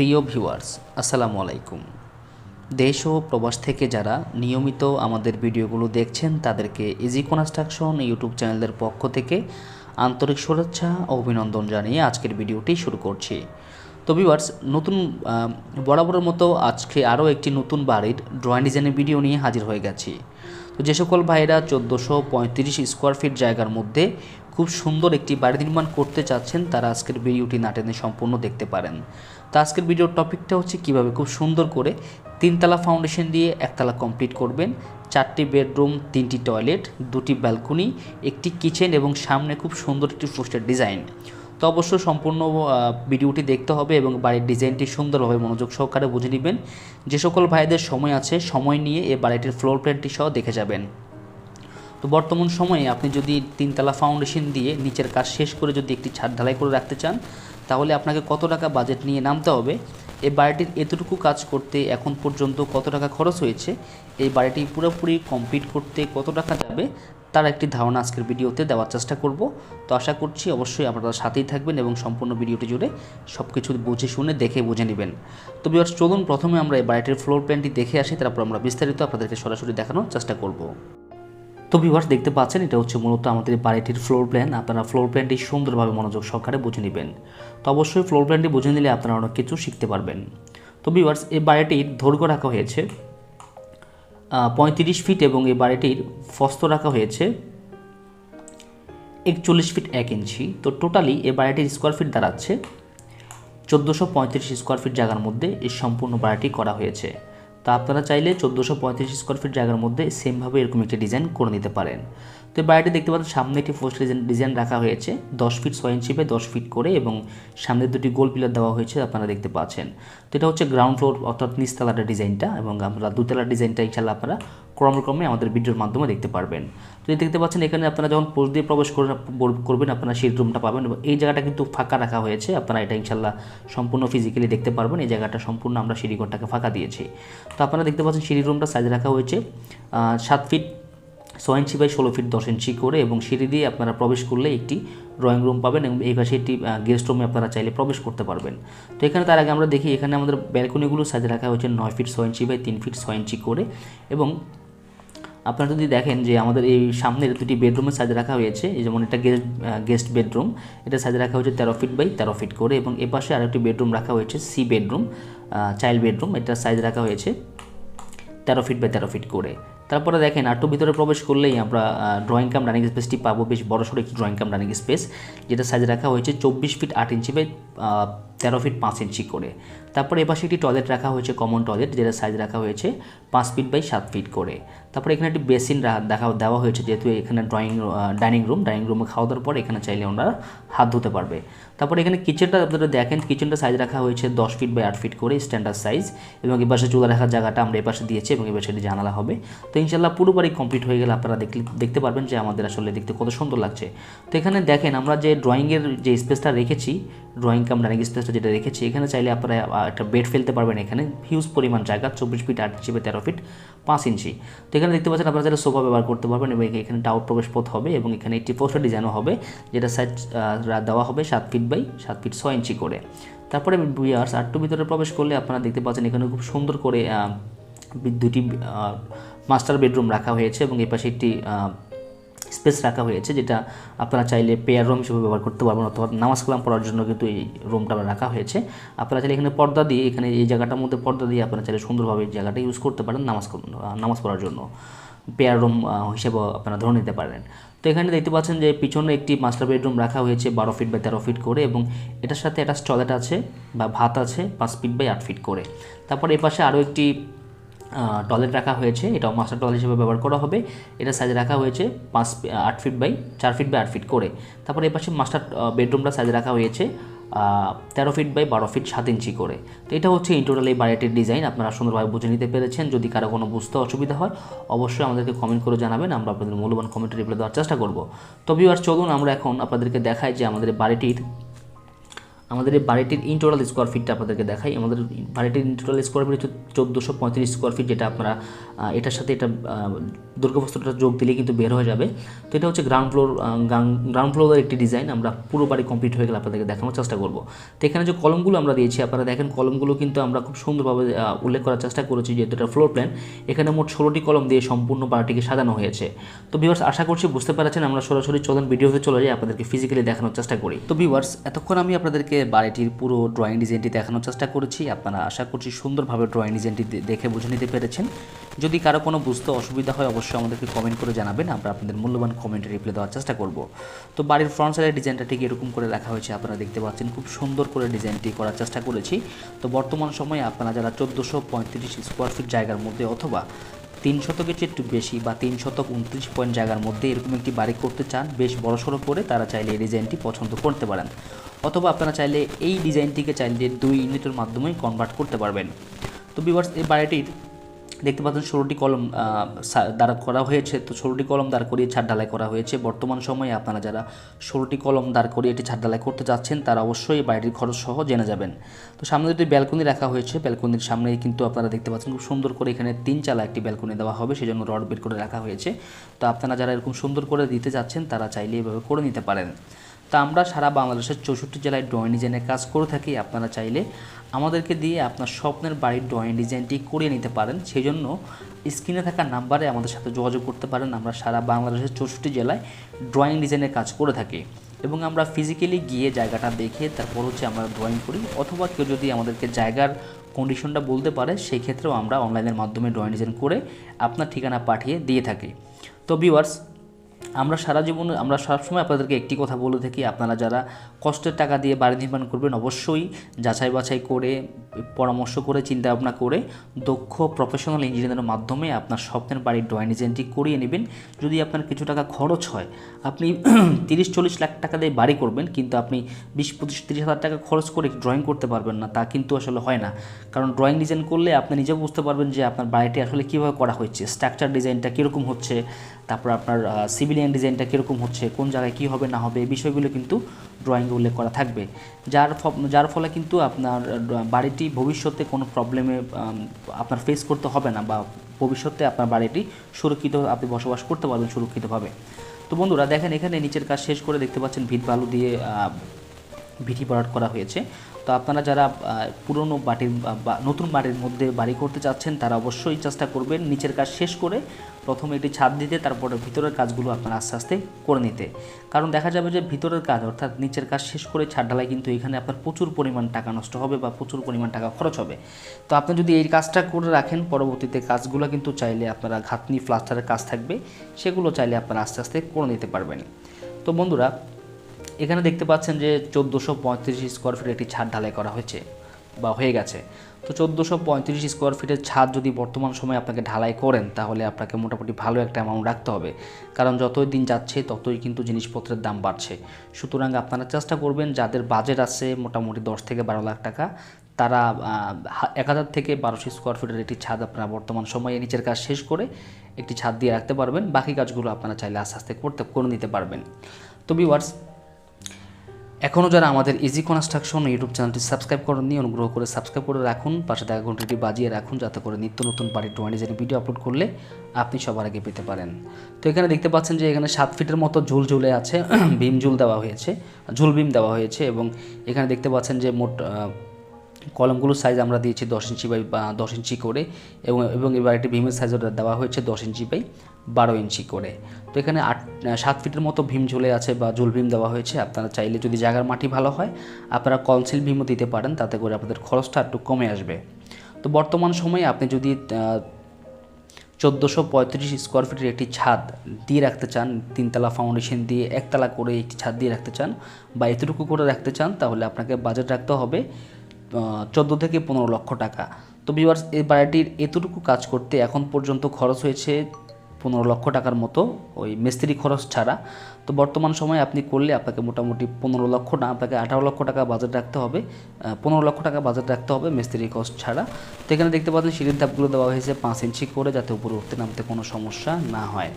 প্রিয় ভিউয়ার্স, আসসালামু আলাইকুম। দেশ ও প্রবাস থেকে যারা নিয়মিত আমাদের ভিডিওগুলো দেখছেন, তাদেরকে ইজি কনস্ট্রাকশন ইউটিউব চ্যানেলের পক্ষ থেকে আন্তরিক শুভেচ্ছা ও অভিনন্দন জানিয়ে আজকের ভিডিওটি শুরু করছি। তো ভিউয়ার্স, নতুন বরাবরের মতো আজকে আরও একটি নতুন বাড়ির ড্রয়িং ডিজাইনের ভিডিও নিয়ে হাজির হয়ে গেছি। তো যে সকল ভাইরা চোদ্দোশো পঁয়ত্রিশ স্কোয়ার ফিট জায়গার মধ্যে খুব সুন্দর একটি বাড়ি নির্মাণ করতে চাচ্ছেন, তারা আজকের ভিডিওটি না টেনে সম্পূর্ণ দেখতে পারেন। তো আজকের ভিডিওর টপিকটা হচ্ছে কীভাবে খুব সুন্দর করে তিনতলা ফাউন্ডেশন দিয়ে একতলা কমপ্লিট করবেন। চারটি বেডরুম, তিনটি টয়লেট, দুটি ব্যালকনি, একটি কিচেন এবং সামনে খুব সুন্দর একটি পোস্টার ডিজাইন। তো অবশ্যই সম্পূর্ণ ভিডিওটি দেখতে হবে এবং বাড়ির ডিজাইনটি সুন্দরভাবে মনোযোগ সহকারে বুঝে নেবেন। যে সকল ভাইদের সময় আছে, সময় নিয়ে এ বাড়িটির ফ্লোর প্ল্যানটি সহ দেখে যাবেন। তো বর্তমান সময়ে আপনি যদি তিনতলা ফাউন্ডেশন দিয়ে নিচের কাজ শেষ করে যদি একটি ছাদ ঢালাই করে রাখতে চান তাহলে আপনাকে কত টাকা বাজেট নিয়ে নামতে হবে? এই বাড়িটির এতটুকু কাজ করতে এখন পর্যন্ত কত টাকা খরচ হয়েছে? এই বাড়িটি পুরোপুরি কমপ্লিট করতে কত টাকা যাবে? তার একটি ধারণা আজকের ভিডিওতে দেওয়ার চেষ্টা করব। তো আশা করছি অবশ্যই আপনারা সাথেই থাকবেন এবং সম্পূর্ণ ভিডিওটি জুড়ে সব কিছু বুঝে শুনে দেখে বুঝে নেবেন। তো বিয়ার্স চলুন প্রথমে আমরা এই বাড়িটির ফ্লোর প্ল্যানটি দেখে আসি, তারপর আমরা বিস্তারিত আপনাদেরকে সরাসরি দেখানোর চেষ্টা করব। তো ভিউয়ার্স দেখতে পাচ্ছেন, এটা হচ্ছে মূলত আমাদের বাড়িটির ফ্লোর প্ল্যান আপনারা ফ্লোর প্ল্যানটি সুন্দরভাবে মনোযোগ সহকারে বুঝে নেবেন। তো অবশ্যই ফ্লোর প্ল্যানটি বুঝে নিলে আপনারা অনেক কিছু শিখতে পারবেন। তো ভিউয়ার্স এই বাড়িটির দৈর্ঘ্য রাখা হয়েছে পঁয়ত্রিশ ফিট এবং এই বাড়িটির ফস্ত রাখা হয়েছে একচল্লিশ ফিট এক ইঞ্চি। তো টোটালি এই বাড়িটির স্কোয়ার ফিট দাঁড়াচ্ছে। চোদ্দোশো পঁয়ত্রিশ স্কোয়ার ফিট জায়গার মধ্যে এই সম্পূর্ণ বাড়িটি করা হয়েছে। তা আপনারা চাইলে চোদ্দোশো পঁয়ত্রিশ স্কোয়ার ফিট জায়গার মধ্যে সেমভাবে এরকম একটি ডিজাইন করে নিতে পারেন। তো বাড়িটি দেখতে পাচ্ছেন, সামনে একটি ফোস্ট ডিজাইন ডিজাইন রাখা হয়েছে। দশ ফিট ছয় ইঞ্চি বাই দশ ফিট করে এবং সামনে দুটি গোল পিলার দেওয়া হয়েছে, আপনারা দেখতে পাচ্ছেন। তো এটা হচ্ছে গ্রাউন্ড ফ্লোর অর্থাৎ নিচতলাটা ডিজাইনটা এবং আমরা দুতলার ডিজাইনটা ইনশাল্লাহ আপনারা ক্রমক্রমে আমাদের ভিডিওর মাধ্যমে দেখতে পারবেন। তো দেখতে পাচ্ছেন, এখানে আপনারা যখন পোস্ট দিয়ে প্রবেশ করে করবেন, আপনারা সেই রুমটা পাবেন এবং এই জায়গাটা কিন্তু ফাঁকা রাখা হয়েছে। আপনারা এটা ইনশাল্লাহ সম্পূর্ণ ফিজিক্যালি দেখতে পারবেন। এই জায়গাটা সম্পূর্ণ আমরা সিঁড়িঘরটাকে ফাঁকা দিয়েছি। তো আপনারা দেখতে পাচ্ছেন সিঁড়ি রুমটা সাইজ রাখা হয়েছে সাত ফিট ছয় ইঞ্চি বাই ষোলো ফিট দশ ইঞ্চি করে এবং সিঁড়ি দিয়ে আপনারা প্রবেশ করলে একটি ড্রয়িং রুম পাবেন এবং এই পাশে একটি গেস্ট রুমে আপনারা চাইলে প্রবেশ করতে পারবেন। তো এখানে তার আগে আমরা দেখি, এখানে আমাদের ব্যালকনিগুলো সাইজ রাখা হয়েছে নয় ফিট ছয় ইঞ্চি বাই তিন ফিট ছয় ইঞ্চি করে এবং আপনারা যদি দেখেন যে আমাদের এই সামনের দুটি বেডরুমের সাইজ রাখা হয়েছে যেমন এটা গেস্ট গেস্ট বেডরুম এটা সাইজ রাখা হয়েছে তেরো ফিট বাই তেরো ফিট করে এবং এপাশে আরেকটি বেডরুম রাখা হয়েছে সি বেডরুম চাইল্ড বেডরুম এটার সাইজ রাখা হয়েছে তেরো ফিট বাই তেরো ফিট করে। তারপরে দেখেন আটটু ভিতরে প্রবেশ করলেই আমরা ড্রয়িং কাম রানিং স্পেসটি পাবো, বেশ বড়সড় একটি ড্রয়িং কাম রানিং স্পেস যেটা সাইজ রাখা হয়েছে চব্বিশ ফিট আট ইঞ্চি বাই তেরো ফিট পাঁচ ইঞ্চি করে। তারপরে এপাশে একটি টয়লেট রাখা হয়েছে কমন টয়লেট যেটা সাইজ রাখা হয়েছে পাঁচ ফিট বাই সাত ফিট করে। তারপরে এখানে একটি বেসিন দেখা দেওয়া হয়েছে, যেহেতু এখানে ড্রয়িং ডাইনিং রুম ডাইনিং রুমে খাওয়া দাওয়ার পর এখানে চাইলে ওনারা হাত ধুতে পারবে। তারপরে এখানে কিচেনটা আপনারা দেখেন কিচেনটা সাইজ রাখা হয়েছে দশ ফিট বাই আট ফিট করে স্ট্যান্ডার্ড সাইজ এবং এপাশে চুলা রাখার জায়গাটা আমরা এপাশে দিয়েছি এবং এপাশে এটি জানালা হবে। তো ইনশাল্লাহ পুরো বাড়ি কমপ্লিট হয়ে গেলে আপনারা দেখলে দেখতে পারবেন যে আমাদের আসলে দেখতে কত সুন্দর লাগছে। তো এখানে দেখেন, আমরা যে ড্রয়িংয়ের যে স্পেসটা রেখেছি ড্রয়িং কাম ডাইনিং স্পেসটা যেটা রেখেছি, এখানে চাইলে আপনারা একটা বেড ফেলতে পারবেন এখানে। হিউজ পরিমাণ জায়গা, চব্বিশ ফিট আট ইঞ্চি বা তেরো ফিট পাঁচ ইঞ্চি তো এখানে দেখতে পাচ্ছেন আপনারা যারা সোফা ব্যবহার করতে পারবেন এবং এখানে ডাউট প্রবেশ পথ হবে এবং এখানে একটি পোস্টার ডিজাইনও হবে, যেটা সাইজ দেওয়া হবে সাত ফিট বাই সাত ফিট ছয় ইঞ্চি করে। তারপরে বিয়ার্স আটটু ভিতরে প্রবেশ করলে আপনারা দেখতে পাচ্ছেন এখানে খুব সুন্দর করে দুটি মাস্টার বেডরুম রাখা হয়েছে এবং এই পাশে একটি স্পেস রাখা হয়েছে যেটা আপনারা চাইলে পেয়ার রুম হিসেবে ব্যবহার করতে পারবেন অথবা নামাজ কালাম পড়ার জন্য কিন্তু এই রুমটা রাখা হয়েছে। আপনারা চাইলে এখানে পর্দা দিয়ে, এখানে এই জায়গাটার মধ্যে পর্দা দিয়ে আপনারা চাইলে সুন্দরভাবে এই জায়গাটা ইউজ করতে পারেন নামাজ নামাজ পড়ার জন্য। পেয়ার রুম হিসেবে আপনারা ধরে নিতে পারেন। তো এখানে দেখতে পাচ্ছেন যে পিছনে একটি মাস্টার বেডরুম রাখা হয়েছে বারো ফিট বাই তেরো ফিট করে এবং এটার সাথে একটা টয়লেট আছে বা ভাত আছে পাঁচ ফিট বাই আট ফিট করে। তারপর এ পাশে আরও একটি টয়লেট রাখা হয়েছে। এটাও মাস্টার টয়লেট হিসেবে ব্যবহার করা হবে। এটা সাইজ রাখা হয়েছে পাঁচ আট ফিট বাই চার ফিট বাই আট ফিট করে। তারপর এই পাশে মাস্টার বেডরুমটা সাইজ রাখা হয়েছে তেরো ফিট বাই বারো ফিট সাত ইঞ্চি করে। তো এটা হচ্ছে ইন টোটাল এই বাড়িটির ডিজাইন আপনারা সুন্দরভাবে বুঝে নিতে পেরেছেন। যদি কারও কোনো বুঝতে অসুবিধা হয়, অবশ্যই আমাদেরকে কমেন্ট করে জানাবেন। আমরা আপনাদের মূল্যবান কমেন্টে রিপ্লাই দেওয়ার চেষ্টা করব। তবে আর চলুন, আমরা এখন আপনাদেরকে দেখাই যে আমাদের বাড়িটির আমাদের এই বাড়িটির ইন টোটাল স্কোয়ার ফিটটা আপনাদেরকে দেখাই। আমাদের বাড়িটির ইন টোটাল স্কোয়ার ফিট হচ্ছে চোদ্দোশো পঁয়ত্রিশ স্কোয়ার ফিট, যেটা আপনারা এটার সাথে এটা দুর্গাবস্তুটা যোগ দিলে কিন্তু বের হয়ে যাবে। তো এটা হচ্ছে গ্রাউন্ড ফ্লোর গ্রাউন্ড ফ্লোরের একটি ডিজাইন আমরা পুরো বাড়ি কমপ্লিট হয়ে গেলে আপনাদেরকে দেখানোর চেষ্টা করব। তো এখানে যে কলমগুলো আমরা দিয়েছি, আপনারা দেখেন কলমগুলো কিন্তু আমরা খুব সুন্দরভাবে উল্লেখ করার চেষ্টা করেছি যেহেতু এটা ফ্লোর প্ল্যান এখানে মোট ষোলোটি কলম দিয়ে সম্পূর্ণ বাড়িটিকে সাজানো হয়েছে। তো ভিউয়ার্স আশা করছি বুঝতে পারছেন, আমরা সরাসরি চলুন ভিডিওতে চলে যাই, আপনাদেরকে ফিজিক্যালি দেখানোর চেষ্টা করি। তো ভিউয়ার্স এতক্ষণ আমি আপনাদেরকে বাড়িটির পুরো ড্রয়িং ডিজাইনটি দেখানোর চেষ্টা করেছি। আপনারা আশা করছি সুন্দরভাবে ড্রয়িং ডিজাইনটি দেখে বুঝে নিতে পেরেছেন। যদি কারও কোনো বুঝতে অসুবিধা হয়, অবশ্যই আমাদেরকে কমেন্ট করে জানাবেন। আমরা আপনাদের মূল্যবান কমেন্টে রিপ্লাই দেওয়ার চেষ্টা করব। তো বাড়ির ফ্রন্ট সাইডের ডিজাইনটা ঠিক এরকম করে রাখা হয়েছে। আপনারা দেখতে পাচ্ছেন খুব সুন্দর করে ডিজাইনটি করার চেষ্টা করেছি। তো বর্তমান সময়ে আপনারা যারা চোদ্দোশো পঁয়ত্রিশ স্কোয়ার ফিট জায়গার মধ্যে অথবা তিন শতকের চেয়ে একটু বেশি বা তিন শতক উনত্রিশ পয়েন্ট জায়গার মধ্যে এরকম একটি বাড়ি করতে চান, বেশ বড়সড় করে তারা চাইলে এই ডিজাইনটি পছন্দ করতে পারেন। অথবা আপনারা চাইলে এই ডিজাইনটিকে চাইলে দুই ইউনিটের মাধ্যমে কনভার্ট করতে পারবেন। তো বিভার্স এই বাড়িটির দেখতে পাচ্ছেন ষোলোটি কলম দাঁড়া করা হয়েছে। তো ষোলোটি কলম দাঁড় করিয়ে ছাদ ঢালাই করা হয়েছে। বর্তমান সময়ে আপনারা যারা ষোলোটি কলম দাঁড় করিয়ে এটি ছাদ ঢালাই করতে যাচ্ছেন, তারা অবশ্যই বাড়িটির খরচ সহ জেনে যাবেন। তো সামনে দুটি ব্যালকনি রাখা হয়েছে। ব্যালকনির সামনে কিন্তু আপনারা দেখতে পাচ্ছেন খুব সুন্দর করে এখানে তিন চালা একটি ব্যালকনি দেওয়া হবে। সেজন্য রড বের করে রাখা হয়েছে। তো আপনারা যারা এরকম সুন্দর করে দিতে যাচ্ছেন, তারা চাইলে এভাবে করে নিতে পারেন। তা আমরা সারা বাংলাদেশের চৌষট্টি জেলায় ড্রয়িং ডিজাইনের কাজ করে থাকি। আপনারা চাইলে আমাদেরকে দিয়ে আপনার স্বপ্নের বাড়ির ড্রয়িং ডিজাইনটি করিয়ে নিতে পারেন। সেই জন্য স্ক্রিনে থাকা নাম্বারে আমাদের সাথে যোগাযোগ করতে পারেন। আমরা সারা বাংলাদেশের চৌষট্টি জেলায় ড্রয়িং ডিজাইনের কাজ করে থাকি। এবং আমরা ফিজিক্যালি গিয়ে জায়গাটা দেখে তারপর হচ্ছে আমরা ড্রয়িং করি। অথবা কেউ যদি আমাদেরকে জায়গার কন্ডিশনটা বলতে পারে সেই ক্ষেত্রেও আমরা অনলাইনের মাধ্যমে ড্রয়িং ডিজাইন করে আপনার ঠিকানা পাঠিয়ে দিয়ে থাকি। তো ভিউয়ার্স আমরা সারা জীবনে, আমরা সবসময় আপনাদেরকে একটি কথা বলে থাকি, আপনারা যারা কষ্টের টাকা দিয়ে বাড়ি নির্মাণ করবেন অবশ্যই যাচাই বাছাই করে, পরামর্শ করে চিন্তা ভাবনা করে দক্ষ প্রফেশনাল ইঞ্জিনিয়ারের মাধ্যমে আপনার স্বপ্নের বাড়ির ড্রয়িং ডিজাইনটি করিয়ে নেবেন। যদি আপনার কিছু টাকা খরচ হয়, আপনি তিরিশ চল্লিশ লাখ টাকা দিয়ে বাড়ি করবেন, কিন্তু আপনি বিশ পঁচিশ তিরিশ হাজার টাকা খরচ করে ড্রয়িং করতে পারবেন না, তা কিন্তু আসলে হয় না। কারণ ড্রয়িং ডিজাইন করলে আপনি নিজেও বুঝতে পারবেন যে আপনার বাড়িটি আসলে কীভাবে করা হচ্ছে স্ট্রাকচার ডিজাইনটা কীরকম হচ্ছে, তারপর আপনার সিভিলিয়ান ডিজাইনটা কীরকম হচ্ছে, কোন জায়গায় কী হবে, না হবে, এই বিষয়গুলো কিন্তু ড্রয়িংয়ে উল্লেখ করা থাকবে। যার যার ফলে কিন্তু আপনার বাড়িটি ভবিষ্যতে কোনো প্রবলেমে আপনার ফেস করতে হবে না বা ভবিষ্যতে আপনার বাড়িটি সুরক্ষিত, আপনি বসবাস করতে পারবেন সুরক্ষিতভাবে। তো বন্ধুরা, দেখেন এখানে নিচের কাজ শেষ করে দেখতে পাচ্ছেন ভিত বালু দিয়ে ভিটি ভরাট করা হয়েছে। তো আপনারা যারা পুরনো বাটির নতুন বাড়ির মধ্যে বাড়ি করতে চাচ্ছেন, তারা অবশ্যই চেষ্টা করবেন নিচের কাজ শেষ করে প্রথমে একটি ছাদ দিতে, তারপরে ভিতরের কাজগুলো আপনারা আস্তে আস্তে করে নিতে। কারণ দেখা যাবে যে ভিতরের কাজ, অর্থাৎ নিচের কাজ শেষ করে ছাদ ঢালাই কিন্তু এখানে আপনার প্রচুর পরিমাণ টাকা নষ্ট হবে বা প্রচুর পরিমাণ টাকা খরচ হবে। তো আপনি যদি এই কাজটা করে রাখেন, পরবর্তীতে কাজগুলো কিন্তু চাইলে আপনারা ঘাতনি প্লাস্টারের কাজ থাকবে, সেগুলো চাইলে আপনারা আস্তে আস্তে করে নিতে পারবেন। তো বন্ধুরা এখানে দেখতে পাচ্ছেন যে চোদ্দোশো পঁয়ত্রিশ স্কোয়ার ফিট একটি ছাদ ঢালাই করা হয়েছে বা হয়ে গেছে। তো চোদ্দোশো পঁয়ত্রিশ স্কোয়ার ফিটের ছাদ যদি বর্তমান সময়ে আপনাকে ঢালাই করেন, তাহলে আপনাকে মোটামুটি ভালো একটা অ্যামাউন্ট রাখতে হবে। কারণ যতই দিন যাচ্ছে, ততই কিন্তু জিনিসপত্রের দাম বাড়ছে। সুতরাং আপনারা চেষ্টা করবেন, যাদের বাজেট আছে মোটামুটি দশ থেকে বারো লাখ টাকা, তারা এক হাজার থেকে বারোশো স্কোয়ার ফিটের একটি ছাদ আপনারা বর্তমান সময়ে নিচের কাজ শেষ করে একটি ছাদ দিয়ে রাখতে পারবেন। বাকি কাজগুলো আপনারা চাইলে আস্তে আস্তে করতে, করে নিতে পারবেন। তো ভিউয়ার্স এখনও যারা আমাদের ইজি কনস্ট্রাকশন ইউটিউব চ্যানেলটি সাবস্ক্রাইব করেননি, অনুগ্রহ করে সাবস্ক্রাইব করে রাখুন। পাশে দেখা ঘন্টাটি বাজিয়ে রাখুন, যাতে করে নিত্য নতুন বাড়ির ড্রয়িং ডিজাইনের ভিডিও আপলোড করলে আপনি সবার আগে পেতে পারেন। তো এখানে দেখতে পাচ্ছেন যে এখানে সাত ফিটের মতো ঝুল ঝুলে আছে, ভীম ঝুল দেওয়া হয়েছে, ঝুল ভীম দেওয়া হয়েছে এবং এখানে দেখতে পাচ্ছেন যে মোট কলমগুলোর সাইজ আমরা দিয়েছি দশ ইঞ্চি বাই দশ ইঞ্চি করে এবং এবং এবার একটি ভীমের সাইজ দেওয়া হয়েছে দশ ইঞ্চি বাই বারো ইঞ্চি করে। তো এখানে আট সাত ফিটের মতো ভীম ঝুলে আছে বা ঝুল ভীম দেওয়া হয়েছে। আপনারা চাইলে যদি জায়গার মাটি ভালো হয়, আপনারা কনসিল ভীমও দিতে পারেন, তাতে করে আপনাদের খরচটা একটু কমে আসবে। তো বর্তমান সময়ে আপনি যদি চোদ্দোশো পঁয়ত্রিশ স্কোয়ার ফিটের একটি ছাদ দিয়ে রাখতে চান, তিনতলা ফাউন্ডেশন দিয়ে একতলা করে একটি ছাদ দিয়ে রাখতে চান বা এতটুকু করে রাখতে চান, তাহলে আপনাকে বাজেট রাখতে হবে চোদ্দ থেকে পনেরো লক্ষ টাকা। তো ভিউয়ার্স এই বাড়িটির এতটুকু কাজ করতে এখন পর্যন্ত খরচ হয়েছে পনেরো লক্ষ টাকার মতো ওই মিস্ত্রি খরচ ছাড়া। তো বর্তমান সময়ে আপনি করলে আপনাকে মোটামুটি পনেরো লক্ষ না, আপনাকে আঠারো লক্ষ টাকা বাজেট রাখতে হবে। পনেরো লক্ষ টাকা বাজেট রাখতে হবে মিস্ত্রি খরচ ছাড়া। তো এখানে দেখতে পাচ্ছেন সিঁড়ির ধাপগুলো দেওয়া হয়েছে পাঁচ ইঞ্চি করে যাতে উপরে উঠতে নামতে কোনো সমস্যা না হয়।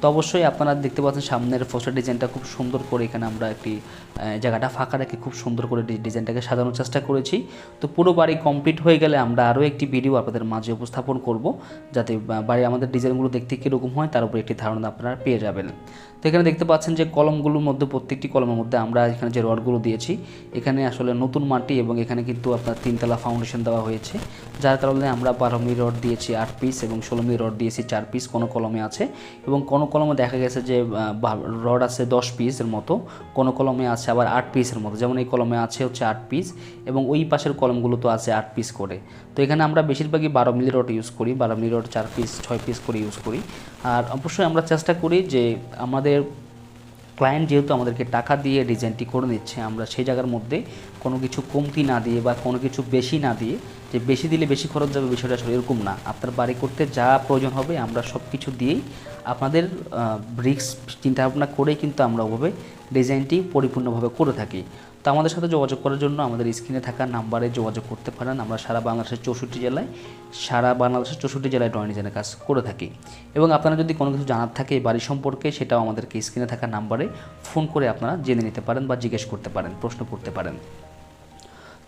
তো অবশ্যই আপনারা দেখতে পাচ্ছেন সামনের পোস্টার ডিজাইনটা খুব সুন্দর করে এখানে আমরা একটি জায়গাটা ফাঁকা রেখে খুব সুন্দর করে ডিজাইনটাকে সাজানোর চেষ্টা করেছি। তো পুরো বাড়ি কমপ্লিট হয়ে গেলে আমরা আরও একটি ভিডিও আপনাদের মাঝে উপস্থাপন করব, যাতে বা- বাড়ির আমাদের ডিজাইনগুলো দেখতে কীরকম হয় তার উপর একটি ধারণা আপনারা পেয়ে যাবেন। তো এখানে দেখতে পাচ্ছেন যে কলমগুলোর মধ্যে, প্রত্যেকটি কলমের মধ্যে আমরা এখানে যে রডগুলো দিয়েছি, এখানে আসলে নতুন মাটি এবং এখানে কিন্তু আপনার তিনতলা ফাউন্ডেশন দেওয়া হয়েছে। যার কারণে আমরা বারো মি রড দিয়েছি আট পিস এবং ষোলো মি রড দিয়েছি চার পিস কোনো কলমে আছে এবং কোনো কলমে দেখা গেছে যে রড আছে দশ পিসের মতো, কোনো কলমে আছে আবার আট পিসের মতো। যেমন এই কলমে আছে হচ্ছে আট পিস এবং ওই পাশের কলমগুলো তো আছে আট পিস করে। তো এখানে আমরা বেশিরভাগই বারো মিলি রড ইউজ করি, বারো মিলি রড চার পিস ছয় পিস করে ইউজ করি। আর অবশ্যই আমরা চেষ্টা করি যে আমাদের ক্লায়েন্ট যেহেতু আমাদেরকে টাকা দিয়ে ডিজাইনটি করে নিচ্ছে, আমরা সেই জায়গার মধ্যে কোনো কিছু কমতি না দিয়ে বা কোনো কিছু বেশি না দিয়ে, যে বেশি দিলে বেশি খরচ যাবে বিষয়টা আসলে এরকম না। আপনার বাড়ি করতে যা প্রয়োজন হবে, আমরা সব কিছু দিয়েই আপনাদের ব্রিক্স চিন্তাভাবনা করেই কিন্তু আমরা ওভাবে ডিজাইনটি পরিপূর্ণভাবে করে থাকি। তো আমাদের সাথে যোগাযোগ করার জন্য আমাদের স্ক্রিনে থাকা নাম্বারে যোগাযোগ করতে পারেন। আমরা সারা বাংলাদেশের চৌষট্টি জেলায়, সারা বাংলাদেশের চৌষট্টি জেলায় ড্রয়িং ডিজাইনের কাজ করে থাকি। এবং আপনারা যদি কোনো কিছু জানার থাকে এই বাড়ি সম্পর্কে, সেটাও আমাদেরকে স্ক্রিনে থাকা নাম্বারে ফোন করে আপনারা জেনে নিতে পারেন বা জিজ্ঞেস করতে পারেন, প্রশ্ন করতে পারেন।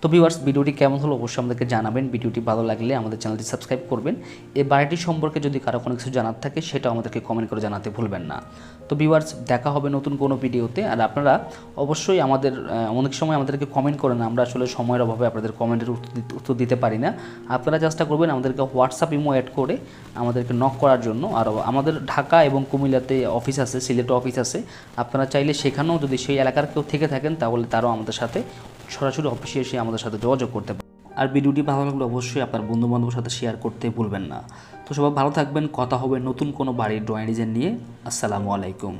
তো ভিউয়ার্স ভিডিওটি কেমন হলো অবশ্যই আমাদেরকে জানাবেন। ভিডিওটি ভালো লাগলে আমাদের চ্যানেলটি সাবস্ক্রাইব করবেন। এই বাড়িটি সম্পর্কে যদি কারও কোনো কিছু জানার থাকে সেটাও আমাদেরকে কমেন্ট করে জানাতে ভুলবেন না। তো ভিউয়ার্স দেখা হবে নতুন কোনো ভিডিওতে। আর আপনারা অবশ্যই আমাদের অনেক সময় আমাদেরকে কমেন্ট করেন। আমরা আসলে সময়ের অভাবে আপনাদের কমেন্টের উত্তর দিতে- পারি না। আপনারা চেষ্টা করবেন আমাদেরকে হোয়াটসঅ্যাপ ইমো অ্যাড করে আমাদেরকে নক করার জন্য। আর আমাদের ঢাকা এবং কুমিল্লাতে অফিস আছে, সিলেটে অফিস আছে। আপনারা চাইলে সেখানেও যদি সেই এলাকার কেউ থেকে থাকেন, তাহলে তারাও আমাদের সাথে সরাসরি অফিসে এসে আমাদের সাথে যোগাযোগ করতে পারেন। আর ভিডিওটি ভালো লাগলে অবশ্যই আপনার বন্ধু বান্ধবের সাথে শেয়ার করতে ভুলবেন না। তো সবাই ভালো থাকবেন, কথা হবে নতুন কোনো বাড়ির ড্রয়িং ডিজাইন নিয়ে। আসসালামু আলাইকুম।